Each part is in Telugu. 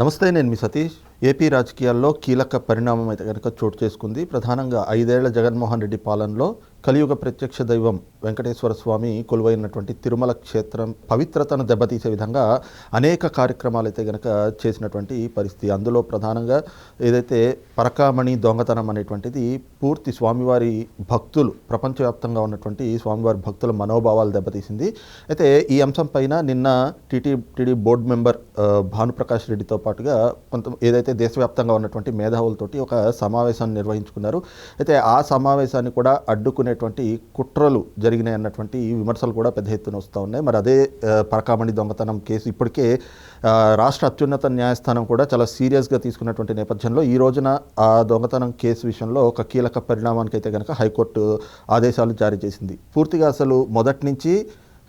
నమస్తే నేను మీ సతీష్. ఏపీ రాజకీయాల్లో కీలక పరిణామం అయితే కనుక చోటు చేసుకుంది. ప్రధానంగా ఐదేళ్ళ జగన్మోహన్ రెడ్డి పాలనలో కలియుగ ప్రత్యక్ష దైవం వెంకటేశ్వర స్వామి కొలువైనటువంటి తిరుమల క్షేత్రం పవిత్రతను దెబ్బతీసే విధంగా అనేక కార్యక్రమాలు అయితే గనక చేసినటువంటి పరిస్థితి. అందులో ప్రధానంగా ఏదైతే పరకామణి దొంగతనం అనేటువంటిది పూర్తి స్వామివారి భక్తులు ప్రపంచవ్యాప్తంగా ఉన్నటువంటి స్వామివారి భక్తుల మనోభావాలు దెబ్బతీసింది. అయితే ఈ అంశం పైన నిన్న TT TD board member Bhanuprakash రెడ్డితో పాటుగా కొంత ఏదైతే దేశవ్యాప్తంగా ఉన్నటువంటి మేధావులతోటి ఒక సమావేశాన్ని నిర్వహించుకున్నారు. అయితే ఆ సమావేశాన్ని కూడా అడ్డుకునేటువంటి కుట్రలు జరిగినాయి అన్నటువంటి విమర్శలు కూడా పెద్ద ఎత్తున వస్తూ ఉన్నాయి. మరి అదే పరకామణి దొంగతనం కేసు ఇప్పటికే రాష్ట్ర అత్యున్నత న్యాయస్థానం కూడా చాలా సీరియస్గా తీసుకున్నటువంటి నేపథ్యంలో ఈ రోజున ఆ దొంగతనం కేసు విషయంలో ఒక కీలక పరిణామానికి అయితే కనుక హైకోర్టు ఆదేశాలు జారీ చేసింది. పూర్తిగా అసలు మొదటి నుంచి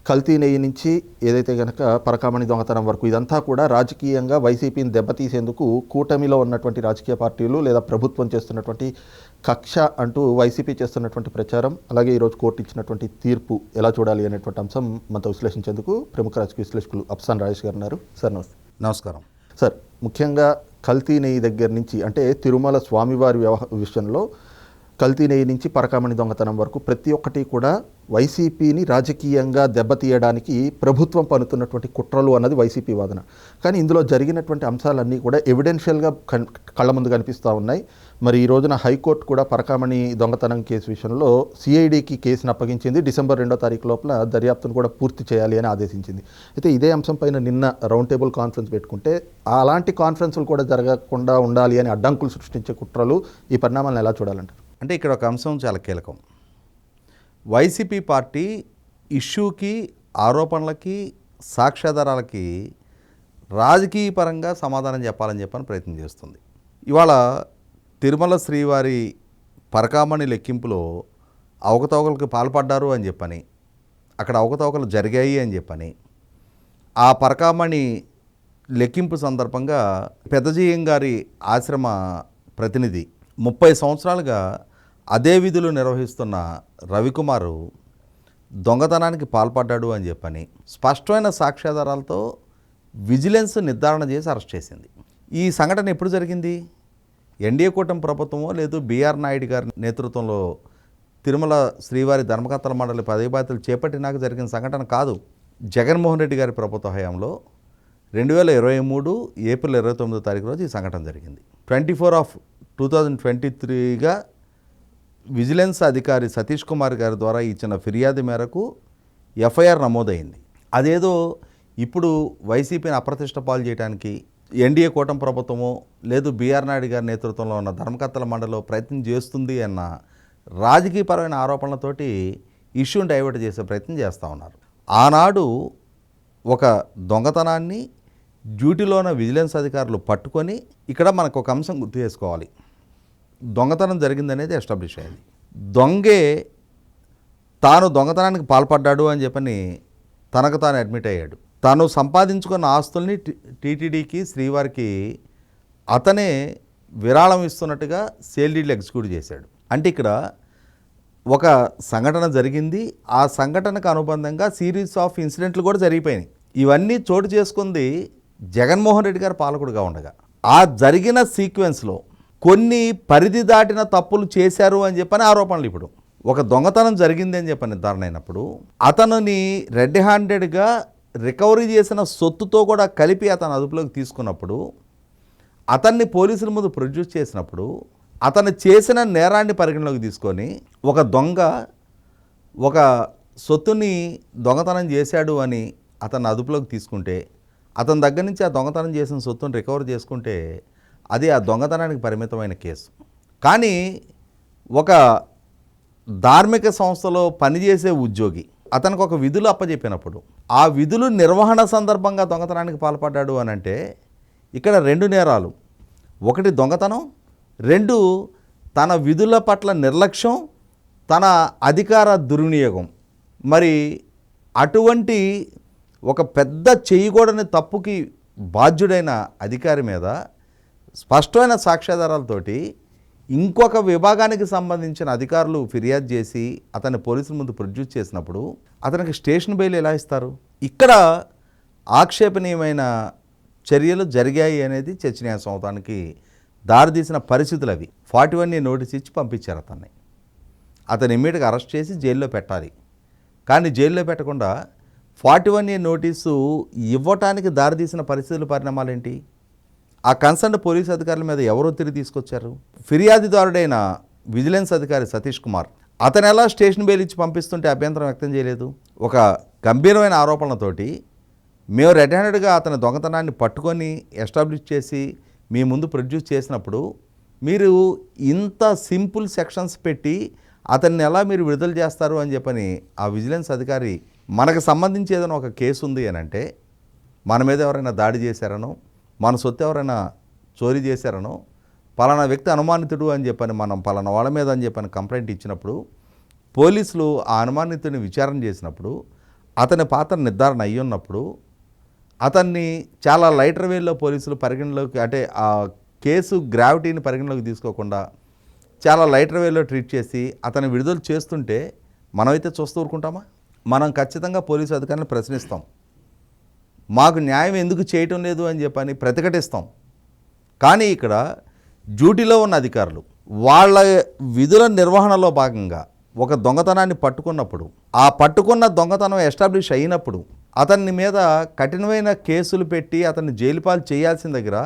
కల్తీ నెయ్యి నుంచి ఏదైతే కనుక పరకామణి దొంగతనం వరకు ఇదంతా కూడా రాజకీయంగా వైసీపీని దెబ్బతీసేందుకు కూటమిలో ఉన్నటువంటి రాజకీయ పార్టీలు లేదా ప్రభుత్వం చేస్తున్నటువంటి కక్ష అంటూ వైసీపీ చేస్తున్నటువంటి ప్రచారం అలాగే ఈరోజు కోర్టు ఇచ్చినటువంటి తీర్పు ఎలా చూడాలి అనేటువంటి అంశం మనతో విశ్లేషించేందుకు ప్రముఖ రాజకీయ విశ్లేషకులు అప్సాన్ రాజేష్ గారు ఉన్నారు. సార్ నమస్తే. నమస్కారం. సార్ ముఖ్యంగా కల్తీ నెయ్యి దగ్గర నుంచి అంటే తిరుమల స్వామివారి వ్యవహ విషయంలో కల్తీ నెయ్యి నుంచి పరకామణి దొంగతనం వరకు ప్రతి ఒక్కటి కూడా వైసీపీని రాజకీయంగా దెబ్బతీయడానికి ప్రభుత్వం పనుతున్నటువంటి కుట్రలు అన్నది వైసీపీ వాదన. కానీ ఇందులో జరిగినటువంటి అంశాలన్నీ కూడా ఎవిడెన్షియల్గా కన్ కళ్ళ ముందు కనిపిస్తూ ఉన్నాయి. మరి ఈ రోజున హైకోర్టు కూడా పరకామణి దొంగతనం కేసు విషయంలో సిఐడికి కేసును అప్పగించింది. డిసెంబర్ రెండో తారీఖు లోపల దర్యాప్తును కూడా పూర్తి చేయాలి అని ఆదేశించింది. అయితే ఇదే అంశం పైన నిన్న రౌండ్ టేబుల్ కాన్ఫరెన్స్ పెట్టుకుంటే అలాంటి కాన్ఫరెన్స్లు కూడా జరగకుండా ఉండాలి అని అడ్డంకులు సృష్టించే కుట్రలు ఈ పరిణామాలను ఎలా చూడాలంటారు? అంటే ఇక్కడ ఒక అంశం చాలా కీలకం. వైసీపీ పార్టీ ఇష్యూకి ఆరోపణలకి సాక్ష్యాధారాలకి రాజకీయ పరంగా సమాధానం చెప్పాలని చెప్పని ప్రయత్నం చేస్తుంది. ఇవాళ తిరుమల శ్రీవారి పరకామణి లెక్కింపులో అవకతవకలకు పాల్పడ్డారు అని చెప్పని అక్కడ అవకతవకలు జరిగాయి అని చెప్పని ఆ పరకామణి లెక్కింపు సందర్భంగా పెద్దజీయం గారి ఆశ్రమ ప్రతినిధి ముప్పై సంవత్సరాలుగా అదే విధులు నిర్వహిస్తున్న రవికుమారు దొంగతనానికి పాల్పడ్డాడు అని చెప్పని స్పష్టమైన సాక్ష్యాధారాలతో విజిలెన్స్ నిర్ధారణ చేసి అరెస్ట్ చేసింది. ఈ సంఘటన ఎప్పుడు జరిగింది? ఎన్డీఏ కూటమి ప్రభుత్వమో లేదు బీఆర్ నాయుడు గారి నేతృత్వంలో తిరుమల శ్రీవారి ధర్మకర్తల మండలి పదవి చేపట్టినాక జరిగిన సంఘటన కాదు. జగన్మోహన్ రెడ్డి గారి ప్రభుత్వ హయాంలో రెండు వేల ఇరవై మూడు ఏప్రిల్ ఇరవై తొమ్మిదో తారీఖు రోజు ఈ సంఘటన జరిగింది. Twenty four of two thousand twenty త్రీగా vigilance అధికారి సతీష్ కుమార్ గారి ద్వారా ఇచ్చిన ఫిర్యాదు మేరకు ఎఫ్ఐఆర్ నమోదైంది. అదేదో ఇప్పుడు వైసీపీని అప్రతిష్ట పాలు చేయడానికి ఎన్డీఏ కూటమి ప్రభుత్వమో లేదు బీఆర్ నాయుడు గారి నేతృత్వంలో ఉన్న ధర్మకర్తల మండలిలో ప్రయత్నం చేస్తుంది అన్న రాజకీయపరమైన ఆరోపణలతోటి ఇష్యూని డైవర్ట్ చేసే ప్రయత్నం చేస్తూ ఉన్నారు. ఆనాడు ఒక దొంగతనాన్ని డ్యూటీలో ఉన్న విజిలెన్స్ అధికారులు పట్టుకొని ఇక్కడ మనకు ఒక అంశం గుర్తు చేసుకోవాలి. దొంగతనం జరిగిందనేది ఎస్టాబ్లిష్ అయింది. దొంగే తాను దొంగతనానికి పాల్పడ్డాడు అని చెప్పని తనకు తాను అడ్మిట్ అయ్యాడు. తాను సంపాదించుకున్న ఆస్తుల్ని టీటీడీకి శ్రీవారికి అతనే విరాళం ఇస్తున్నట్టుగా సేల్ డీల్ ఎగ్జిక్యూట్ చేశాడు. అంటే ఇక్కడ ఒక సంఘటన జరిగింది. ఆ సంఘటనకు అనుబంధంగా సిరీస్ ఆఫ్ ఇన్సిడెంట్లు కూడా జరిగిపోయినాయి. ఇవన్నీ చోటు చేసుకుంది జగన్మోహన్ రెడ్డి గారు పాలకుడుగా ఉండగా. ఆ జరిగిన సీక్వెన్స్లో కొన్ని పరిధి దాటిన తప్పులు చేశారు అని చెప్పని ఆరోపణలు ఇప్పుడు. ఒక దొంగతనం జరిగింది అని చెప్పని నిర్ధారణ అయినప్పుడు అతనుని రెడ్ హ్యాండెడ్గా రికవరీ చేసిన సొత్తుతో కూడా కలిపి అతను అదుపులోకి తీసుకున్నప్పుడు అతన్ని పోలీసుల ముందు ప్రొడ్యూస్ చేసినప్పుడు అతను చేసిన నేరాన్ని పరిగణలోకి తీసుకొని ఒక దొంగ ఒక సొత్తుని దొంగతనం చేశాడు అని అతన్ని అదుపులోకి తీసుకుంటే అతని దగ్గర నుంచి ఆ దొంగతనం చేసిన సొత్తుని రికవర్ చేసుకుంటే అది ఆ దొంగతనానికి పరిమితమైన కేసు. కానీ ఒక ధార్మిక సంస్థలో పనిచేసే ఉద్యోగి అతనికి ఒక విధులు అప్పచెప్పినప్పుడు ఆ విధులు నిర్వహణ సందర్భంగా దొంగతనానికి పాల్పడ్డాడు అని అంటే ఇక్కడ రెండు నేరాలు. ఒకటి దొంగతనం రెండు తన విధుల పట్ల నిర్లక్ష్యం తన అధికార దుర్వినియోగం. మరి అటువంటి ఒక పెద్ద చేయకూడని తప్పుకి బాధ్యుడైన అధికారి మీద స్పష్టమైన సాక్ష్యాధారాలతోటి ఇంకొక విభాగానికి సంబంధించిన అధికారులు ఫిర్యాదు చేసి అతన్ని పోలీసుల ముందు ప్రొడ్యూస్ చేసినప్పుడు అతనికి స్టేషన్ బెయిల్ ఎలా ఇస్తారు? ఇక్కడ ఆక్షేపణీయమైన చర్యలు జరిగాయి అనేది చర్చనీయాంశం అవడానికి దారితీసిన పరిస్థితులు అవి. ఫార్టీ వన్ నోటీస్ ఇచ్చి పంపించారు అతన్ని. అతను ఇమ్మీడియట్గా అరెస్ట్ చేసి జైల్లో పెట్టాలి. కానీ జైల్లో పెట్టకుండా ఫార్టీ వన్ ఏ నోటీసు ఇవ్వటానికి దారితీసిన పరిస్థితుల పరిణామాలు ఏంటి ఆ కన్సర్న్ పోలీస్ అధికారుల మీద ఎవరో తిరిగి తీసుకొచ్చారు? ఫిర్యాదుదారుడైన విజిలెన్స్ అధికారి సతీష్ కుమార్. అతను ఎలా స్టేషన్ బెయిల్ ఇచ్చి పంపిస్తుంటే అభ్యంతరం వ్యక్తం చేయలేదు. ఒక గంభీరమైన ఆరోపణలతోటి మేము రెడ్ హ్యాండెడ్గా అతని దొంగతనాన్ని పట్టుకొని ఎస్టాబ్లిష్ చేసి మీ ముందు ప్రొడ్యూస్ చేసినప్పుడు మీరు ఇంత సింపుల్ సెక్షన్స్ పెట్టి అతన్ని ఎలా మీరు విడుదల చేస్తారు అని చెప్పని ఆ విజిలెన్స్ అధికారి మనకు సంబంధించి ఏదైనా ఒక కేసు ఉంది అని అంటే మన మీద ఎవరైనా దాడి చేశారనో మన సొత్తు ఎవరైనా చోరీ చేశారనో పలానా వ్యక్తి అనుమానితుడు అని చెప్పని మనం పలానా వాళ్ళ మీద అని చెప్పని కంప్లైంట్ ఇచ్చినప్పుడు పోలీసులు ఆ అనుమానితుడిని విచారణ చేసినప్పుడు అతని పాత్ర నిర్ధారణ అయ్యి ఉన్నప్పుడు అతన్ని చాలా లైటర్ వేలో పోలీసులు పరిగణలోకి అంటే ఆ కేసు గ్రావిటీని పరిగణలోకి తీసుకోకుండా చాలా లైటర్ వేలో ట్రీట్ చేసి అతన్ని విడుదల చేస్తుంటే మనమైతే చూస్తూ ఊరుకుంటామా? మనం ఖచ్చితంగా పోలీసు అధికారులను ప్రశ్నిస్తాం. మాకు న్యాయం ఎందుకు చేయటం లేదు అని చెప్పని ప్రతిఘటిస్తాం. కానీ ఇక్కడ డ్యూటీలో ఉన్న అధికారులు వాళ్ళ విధుల నిర్వహణలో భాగంగా ఒక దొంగతనాన్ని పట్టుకున్నప్పుడు ఆ పట్టుకున్న దొంగతనం ఎస్టాబ్లిష్ అయినప్పుడు అతని మీద కఠినమైన కేసులు పెట్టి అతన్ని జైలుపాలు చేయాల్సిన దగ్గర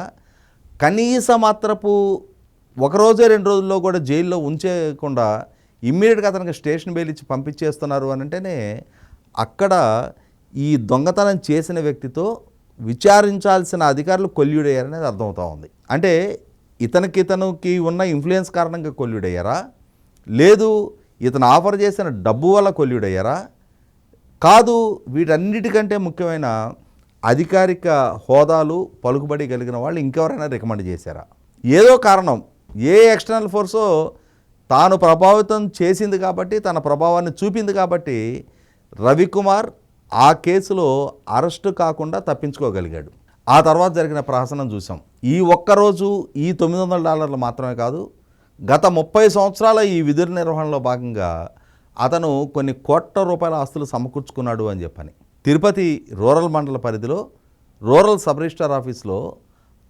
కనీస మాత్రపు ఒక రోజే రెండు రోజుల్లో కూడా జైల్లో ఉంచేయకుండా ఇమ్మీడియట్గా అతనికి స్టేషన్ బెయిల్ ఇచ్చి పంపించేస్తున్నారు అని అంటేనే అక్కడ ఈ దొంగతనం చేసిన వ్యక్తితో విచారించాల్సిన అధికారులు కొల్యుడయ్యారనేది అర్థమవుతా ఉంది. అంటే ఇతనికి ఇతనికి ఉన్న ఇన్ఫ్లుయెన్స్ కారణంగా కొల్యుడయ్యారా లేదు ఇతను ఆఫర్ చేసిన డబ్బు వల్ల కొల్యుడయ్యారా కాదు వీటన్నిటికంటే ముఖ్యమైన అధికారిక హోదాలు పలుకుబడి కలిగిన వాళ్ళు ఇంకెవరైనా రికమెండ్ చేశారా? ఏదో కారణం ఏ ఎక్స్టర్నల్ ఫోర్సో తాను ప్రభావితం చేసింది కాబట్టి తన ప్రభావాన్ని చూపింది కాబట్టి రవికుమార్ ఆ కేసులో అరెస్టు కాకుండా తప్పించుకోగలిగాడు. ఆ తర్వాత జరిగిన ప్రహసనం చూసాం ఈ ఒక్కరోజు ఈ తొమ్మిది వందల డాలర్లు మాత్రమే కాదు గత ముప్పై సంవత్సరాల ఈ విధుల నిర్వహణలో భాగంగా అతను కొన్ని కోట్ల రూపాయల ఆస్తులు సమకూర్చుకున్నాడు అని చెప్పని. తిరుపతి రూరల్ మండల పరిధిలో రూరల్ సబ్ రిజిస్టార్ ఆఫీస్లో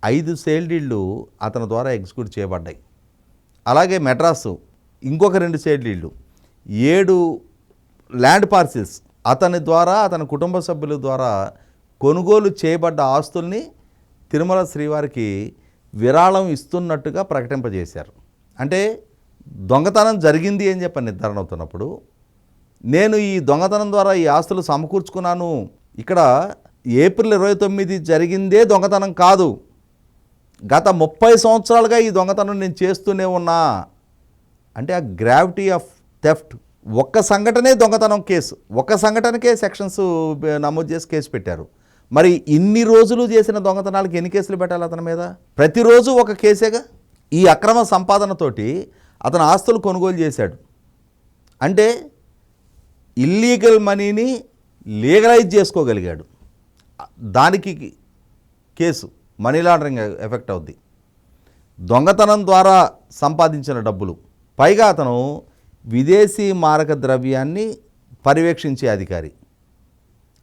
ఐదు సేల్ డీళ్ళు అతని ద్వారా ఎగ్జిక్యూట్ చేయబడ్డాయి. అలాగే మెడ్రాసు ఇంకొక రెండు సేల్ డీళ్ళు ఏడు ల్యాండ్ పార్సిల్స్ అతని ద్వారా అతని కుటుంబ సభ్యుల ద్వారా కొనుగోలు చేయబడ్డ ఆస్తుల్ని తిరుమల శ్రీవారికి విరాళం ఇస్తున్నట్టుగా ప్రకటింపజేశారు. అంటే దొంగతనం జరిగింది అని చెప్పి నిర్ధారణ అవుతున్నప్పుడు నేను ఈ దొంగతనం ద్వారా ఈ ఆస్తులు సమకూర్చుకున్నాను. ఇక్కడ ఏప్రిల్ ఇరవై తొమ్మిది జరిగిందే దొంగతనం కాదు. గత ముప్పై సంవత్సరాలుగా ఈ దొంగతనం నేను చేస్తూనే ఉన్నా. అంటే ఆ గ్రావిటీ ఆఫ్ థెఫ్ట్ ఒక్క సంఘటనే దొంగతనం కేసు ఒక్క సంఘటనకే సెక్షన్స్ నమోదు చేసి కేసు పెట్టారు. మరి ఇన్ని రోజులు చేసిన దొంగతనాలకు ఎన్ని కేసులు పెట్టాలి అతని మీద? ప్రతిరోజు ఒక కేసేగా? ఈ అక్రమ సంపాదనతోటి అతను ఆస్తులు కొనుగోలు చేశాడు. అంటే ఇల్లీగల్ మనీని లీగలైజ్ చేసుకోగలిగాడు. దానికి కేసు మనీ లాండరింగ్ ఎఫెక్ట్ అవుద్ది. దొంగతనం ద్వారా సంపాదించిన డబ్బులు. పైగా అతను విదేశీ మారక ద్రవ్యాన్ని పర్యవేక్షించే అధికారి.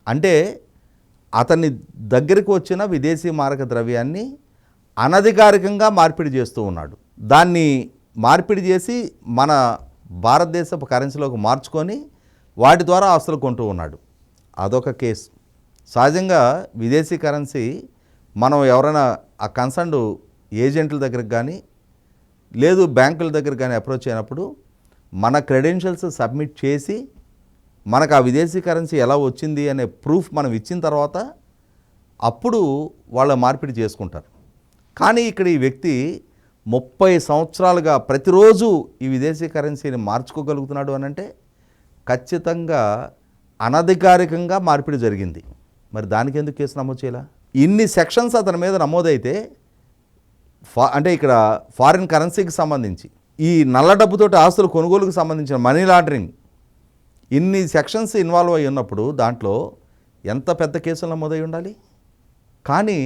అంటే అతని దగ్గరికి వచ్చిన విదేశీ మారక ద్రవ్యాన్ని అనధికారికంగా మార్పిడి చేస్తూ ఉన్నాడు. దాన్ని మార్పిడి చేసి మన భారతదేశపు కరెన్సీలోకి మార్చుకొని వాటి ద్వారా ఆస్తులు కొంటూ ఉన్నాడు. అదొక కేసు. సహజంగా విదేశీ కరెన్సీ మనం ఎవరైనా ఆ కన్సర్న్డ్ ఏజెంట్ల దగ్గరకు కానీ లేదు బ్యాంకుల దగ్గర కానీ అప్రోచ్ అయినప్పుడు మన క్రెడెన్షియల్స్ సబ్మిట్ చేసి మనకు ఆ విదేశీ కరెన్సీ ఎలా వచ్చింది అనే ప్రూఫ్ మనం ఇచ్చిన తర్వాత అప్పుడు వాళ్ళ మార్పిడి చేసుకుంటారు. కానీ ఇక్కడ ఈ వ్యక్తి ముప్పై సంవత్సరాలుగా ప్రతిరోజు ఈ విదేశీ కరెన్సీని మార్చుకోగలుగుతున్నాడు అని అంటే ఖచ్చితంగా అనధికారికంగా మార్పిడి జరిగింది. మరి దానికి ఎందుకు కేసు నమోదు చేయాల? ఇన్ని సెక్షన్స్ అతని మీద నమోదైతే ఫా అంటే ఇక్కడ ఫారిన్ కరెన్సీకి సంబంధించి ఈ నల్ల డబ్బుతోటి ఆస్తుల కొనుగోలుకు సంబంధించిన మనీ లాండరింగ్ ఇన్ని సెక్షన్స్ ఇన్వాల్వ్ అయి ఉన్నప్పుడు దాంట్లో ఎంత పెద్ద కేసులు నమోదై ఉండాలి? కానీ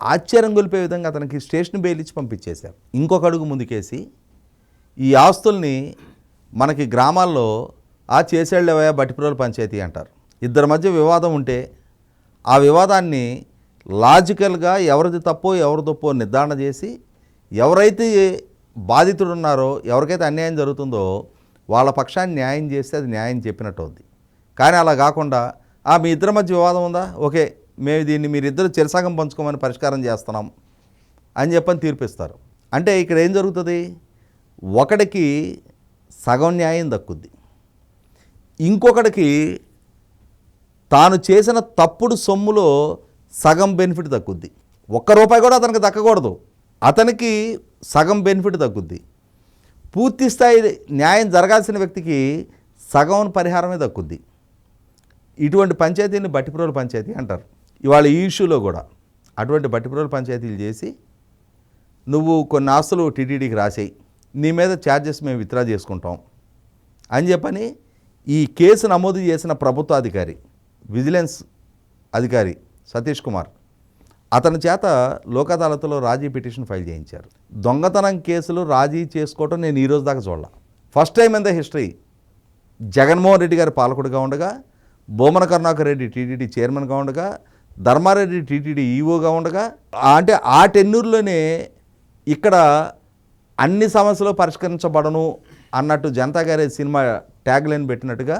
ఆశ్చర్యం గొలిపే విధంగా అతనికి స్టేషన్ బెయిల్ ఇచ్చి పంపించేశారు. ఇంకొక అడుగు ముందుకేసి ఈ ఆస్తుల్ని మనకి గ్రామాల్లో ఆ చేసేళ్ళవయా బట్టిపురోలు పంచాయతీ అంటారు. ఇద్దరి మధ్య వివాదం ఉంటే ఆ వివాదాన్ని లాజికల్గా ఎవరిది తప్పో ఎవరి తప్పో నిర్ధారణ చేసి ఎవరైతే బాధితుడు ఉన్నారో ఎవరికైతే అన్యాయం జరుగుతుందో వాళ్ళ పక్షాన్ని న్యాయం చేస్తే అది న్యాయం చెప్పినట్టు అవుద్ది కానీ అలా కాకుండా "ఆ, మీ ఇద్దరి మధ్య వివాదం ఉందా? ఓకే మేము దీన్ని మీరిద్దరు చిరసాగం పంచుకోమని పరిష్కారం చేస్తున్నాం అని చెప్పని తీర్పిస్తారు. అంటే ఇక్కడ ఏం జరుగుతుంది? ఒకడికి సగం న్యాయం దక్కుద్ది. ఇంకొకడికి తాను చేసిన తప్పుడు సొమ్ములో సగం బెనిఫిట్ దక్కుద్ది. ఒక్క రూపాయి కూడా అతనికి దక్కకూడదు. అతనికి సగం బెనిఫిట్ దక్కుద్ది. పూర్తి స్థాయి న్యాయం జరగాల్సిన వ్యక్తికి సగం పరిహారమే దక్కుద్ది. ఇటువంటి పంచాయతీని బట్టిపురోలు పంచాయతీ అంటారు. ఇవాళ ఈ ఇష్యూలో కూడా అటువంటి బట్టిపురోలు పంచాయతీలు చేసి నువ్వు కొన్ని ఆస్తులు టీటీడీకి రాసేయి నీ మీద ఛార్జెస్ మేము విత్డ్రా చేసుకుంటాం అని చెప్పని ఈ కేసు నమోదు చేసిన ప్రభుత్వ అధికారి విజిలెన్స్ అధికారి సతీష్ కుమార్ అతని చేత లోకదాలతలో రాజీ పిటిషన్ ఫైల్ చేయించారు. దొంగతనం కేసులు రాజీ చేసుకోవటం నేను ఈరోజు దాకా చూడాల. First time in the history Jaganmohan Reddy గారు పాలకుడిగా ఉండగా బోమన కరుణాకర్ రెడ్డి టీటీడీ చైర్మన్గా ఉండగా ధర్మారెడ్డి టీటీడీ ఈవోగా ఉండగా అంటే ఆ టెన్నూరులోనే ఇక్కడ అన్ని సమస్యలు పరిష్కరించబడను అన్నట్టు Janatha Garage cinema tag line పెట్టినట్టుగా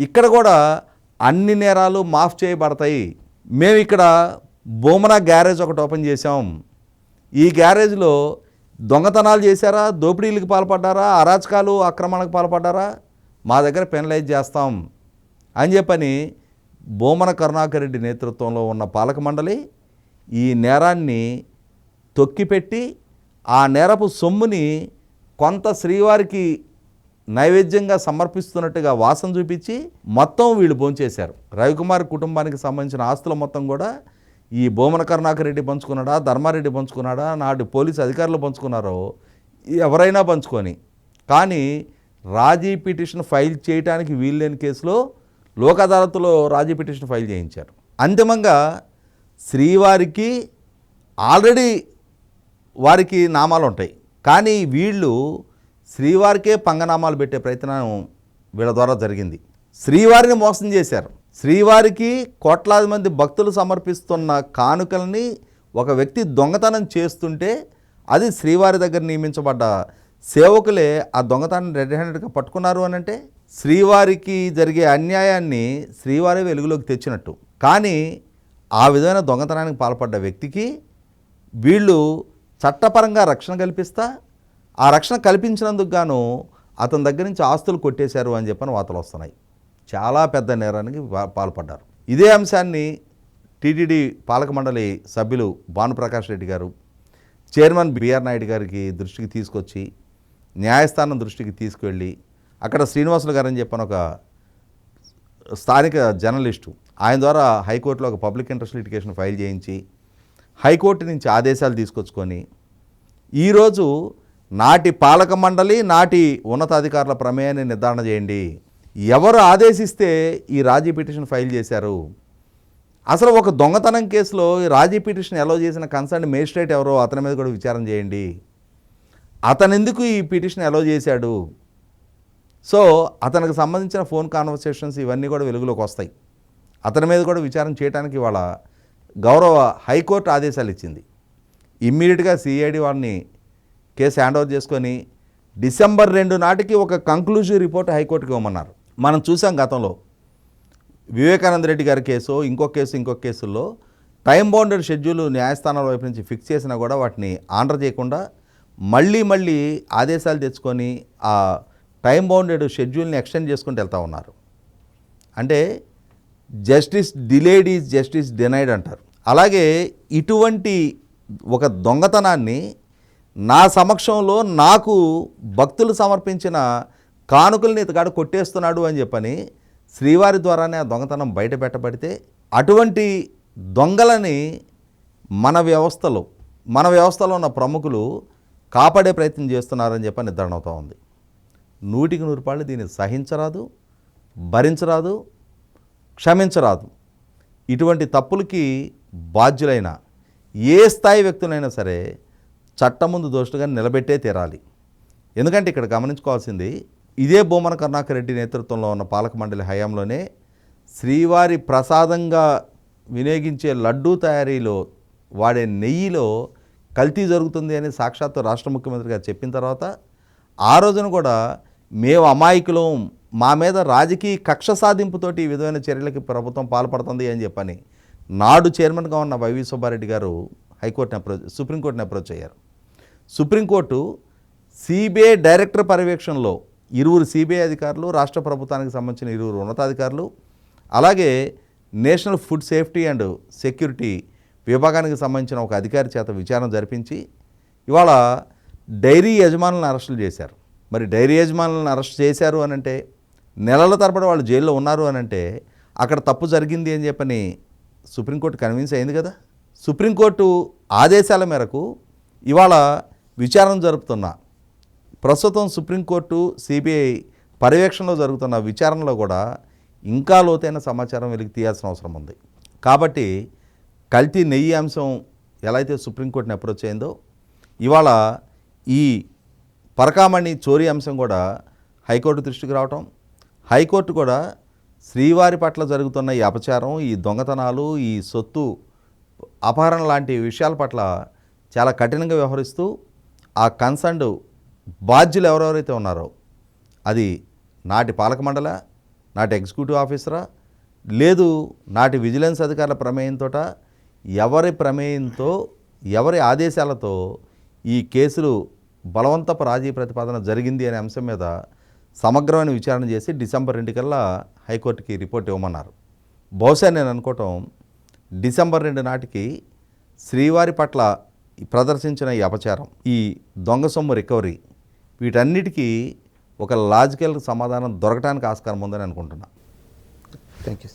ఇక్కడ కూడా అన్ని నేరాలు మాఫ్ చేయబడతాయి. మేము ఇక్కడ బూమరా గ్యారేజ్ ఒకటి ఓపెన్ చేశాం. ఈ గ్యారేజ్లో దొంగతనాలు చేశారా? దోపిడీలకు పాల్పడ్డారా? అరాచకాలు ఆక్రమణకు పాల్పడ్డారా? మా దగ్గర పెనలైజ్ చేస్తాం అని చెప్పని బోమన కరుణాకర్ రెడ్డి నేతృత్వంలో ఉన్న పాలక మండలి ఈ నేరాన్ని తొక్కిపెట్టి ఆ నేరపు సొమ్ముని కొంత శ్రీవారికి నైవేద్యంగా సమర్పిస్తున్నట్టుగా వాసన చూపించి మొత్తం వీళ్ళు భోంచేశారు. రవికుమార్ కుటుంబానికి సంబంధించిన ఆస్తుల మొత్తం కూడా ఈ భూమన కరుణాకరెడ్డి పంచుకున్నాడా? ధర్మారెడ్డి పంచుకున్నాడా? నాటి పోలీసు అధికారులు పంచుకున్నారో? ఎవరైనా పంచుకొని. కానీ రాజీ పిటిషన్ ఫైల్ చేయడానికి వీల్లేని కేసులో లోక్ అదాలత్లో రాజీ పిటిషన్ ఫైల్ చేయించారు. అంతిమంగా శ్రీవారికి ఆల్రెడీ వారికి నామాలు ఉంటాయి. కానీ వీళ్ళు శ్రీవారికే పంగనామాలు పెట్టే ప్రయత్నం వీళ్ళ ద్వారా జరిగింది. శ్రీవారిని మోసం చేశారు. శ్రీవారికి కోట్లాది మంది భక్తులు సమర్పిస్తున్న కానుకల్ని ఒక వ్యక్తి దొంగతనం చేస్తుంటే అది శ్రీవారి దగ్గర నియమించబడ్డ సేవకులే ఆ దొంగతనాన్ని రెడ్ హ్యాండెడ్గా పట్టుకున్నారు అని అంటే శ్రీవారికి జరిగే అన్యాయాన్ని శ్రీవారి వెలుగులోకి తెచ్చినట్టు. కానీ ఆ విధమైన దొంగతనానికి పాల్పడ్డ వ్యక్తికి వీళ్ళు చట్టపరంగా రక్షణ కల్పిస్తా ఆ రక్షణ కల్పించినందుకు గాను అతని దగ్గర నుంచి ఆస్తులు కొట్టేశారు అని చెప్పని వార్తలు వస్తున్నాయి. చాలా పెద్ద నేరానికి పాల్పడ్డారు. ఇదే అంశాన్ని టీటీడీ పాలక మండలి సభ్యులు భానుప్రకాష్ రెడ్డి గారు చైర్మన్ బిఆర్ నాయుడు గారికి దృష్టికి తీసుకొచ్చి న్యాయస్థానం దృష్టికి తీసుకువెళ్ళి అక్కడ శ్రీనివాసులు గారు అని ఒక స్థానిక జర్నలిస్టు ఆయన ద్వారా హైకోర్టులో ఒక పబ్లిక్ ఇంట్రెస్ట్ లిటిగేషన్ ఫైల్ చేయించి హైకోర్టు నుంచి ఆదేశాలు తీసుకొచ్చుకొని ఈరోజు నాటి పాలక మండలి నాటి ఉన్నతాధికారుల ప్రమేయాన్ని నిర్ధారణ చేయండి ఎవరు ఆదేశిస్తే ఈ రాజీ పిటిషన్ ఫైల్ చేశారు? అసలు ఒక దొంగతనం కేసులో ఈ రాజీ పిటిషన్ ఎలా చేసిన కన్సర్న్ మేజిస్ట్రేట్ ఎవరో అతని మీద కూడా విచారణ చేయండి. అతను ఎందుకు ఈ పిటిషన్ ఎలా చేశాడు? సో అతనికి సంబంధించిన ఫోన్ కాన్వర్సేషన్స్ ఇవన్నీ కూడా వెలుగులోకి వస్తాయి. అతని మీద కూడా విచారణ చేయడానికి వాళ్ళ గౌరవ హైకోర్టు ఆదేశాలు ఇచ్చింది. ఇమ్మీడియట్గా సిఐడి వారిని కేసు హ్యాండ్ ఓవర్ చేసుకొని డిసెంబర్ రెండు నాటికి ఒక కంక్లూజివ్ రిపోర్ట్ హైకోర్టుకి ఇవ్వమన్నారు. మనం చూసాం గతంలో. వివేకానంద రెడ్డి గారి కేసు ఇంకో కేసు ఇంకో కేసుల్లో టైం బౌండెడ్ షెడ్యూల్ న్యాయస్థానాల వైపు నుంచి ఫిక్స్ చేసినా కూడా వాటిని ఆర్డర్ చేయకుండా మళ్ళీ మళ్ళీ ఆదేశాలు తెచ్చుకొని ఆ టైం బౌండెడ్ షెడ్యూల్ని ఎక్స్టెండ్ చేసుకుంటూ వెళ్తూ ఉన్నారు. అంటే justice delayed is justice denied అంటారు. అలాగే ఇటువంటి ఒక దొంగతనాన్ని నా సమక్షంలో నాకు భక్తులు సమర్పించిన కానుకల్ని ఇతగాడు కొట్టేస్తున్నాడు అని చెప్పని శ్రీవారి ద్వారానే ఆ దొంగతనం బయట పెట్టబడితే అటువంటి దొంగలని మన వ్యవస్థలో మన వ్యవస్థలో ఉన్న ప్రముఖులు కాపాడే ప్రయత్నం చేస్తున్నారని చెప్పి నిర్ధారణ అవుతూ ఉంది. నూటికి నూరు పాళ్ళు దీన్ని సహించరాదు భరించరాదు క్షమించరాదు. ఇటువంటి తప్పులకి బాధ్యులైన ఏ స్థాయి వ్యక్తులైనా సరే చట్టం ముందు దోషులుగా నిలబెట్టే తీరాలి. ఎందుకంటే ఇక్కడ గమనించుకోవాల్సింది ఇదే బొమ్మన కరుణాకర్ రెడ్డి నేతృత్వంలో ఉన్న పాలక మండలి హయాంలోనే శ్రీవారి ప్రసాదంగా వినియోగించే లడ్డూ తయారీలో వాడే నెయ్యిలో కల్తీ జరుగుతుంది అని సాక్షాత్తు రాష్ట్ర ముఖ్యమంత్రి గారు చెప్పిన తర్వాత ఆ రోజున కూడా మేము అమాయకులం మా మీద రాజకీయ కక్ష సాధింపుతోటి ఈ విధమైన చర్యలకి ప్రభుత్వం పాల్పడుతుంది అని చెప్పని నాడు చైర్మన్గా ఉన్న వైవి సుబ్బారెడ్డి గారు హైకోర్టుని అప్రోచ్ సుప్రీంకోర్టుని అప్రోచ్ అయ్యారు. సుప్రీంకోర్టు సిబిఐ డైరెక్టర్ పర్యవేక్షణలో ఇరువురు సిబిఐ అధికారులు రాష్ట్ర ప్రభుత్వానికి సంబంధించిన ఇరువురు ఉన్నతాధికారులు అలాగే national food safety and security విభాగానికి సంబంధించిన ఒక అధికారి చేత విచారణ జరిపించి ఇవాళ డైరీ యజమానులను అరెస్టులు చేశారు. మరి డైరీ యజమానులను అరెస్ట్ చేశారు అనంటే నెలల తరబడి వాళ్ళు జైల్లో ఉన్నారు అనంటే అక్కడ తప్పు జరిగింది అని చెప్పని సుప్రీంకోర్టు కన్విన్స్ అయింది కదా? సుప్రీంకోర్టు ఆదేశాల మేరకు ఇవాళ విచారణ జరుపుతున్నా ప్రస్తుతం సుప్రీంకోర్టు సిబిఐ పర్యవేక్షణలో జరుగుతున్న విచారణలో కూడా ఇంకా లోతైన సమాచారం వెలికి తీయాల్సిన అవసరం ఉంది. కాబట్టి కల్తీ నెయ్యి అంశం ఎలా అయితే సుప్రీంకోర్టుని అప్రోచ్ అయిందో ఇవాళ ఈ పరకామణి చోరీ అంశం కూడా హైకోర్టు దృష్టికి రావటం హైకోర్టు కూడా శ్రీవారి పట్ల జరుగుతున్న ఈ అపచారం ఈ దొంగతనాలు ఈ సొత్తు అపహరణ లాంటి విషయాల పట్ల చాలా కఠినంగా వ్యవహరిస్తూ ఆ కన్సర్న్డ్ బాధ్యులు ఎవరెవరైతే ఉన్నారో అది నాటి పాలక మండల నాటి ఎగ్జిక్యూటివ్ ఆఫీసరా లేదు నాటి విజిలెన్స్ అధికారుల ప్రమేయంతో ఎవరి ప్రమేయంతో ఎవరి ఆదేశాలతో ఈ కేసులు బలవంతపు రాజీ ప్రతిపాదన జరిగింది అనే అంశం మీద సమగ్రమైన విచారణ చేసి డిసెంబర్ రెండు కల్లా హైకోర్టుకి రిపోర్ట్ ఇవ్వమన్నారు. బహుశా నేను అనుకోవటం డిసెంబర్ రెండు నాటికి శ్రీవారి పట్ల ప్రదర్శించిన ఈ అపచారం ఈ దొంగ సొమ్ము రికవరీ వీటన్నిటికీ ఒక లాజికల్ సమాధానం దొరకడానికి ఆస్కారం ఉందని అనుకుంటున్నా. Thank you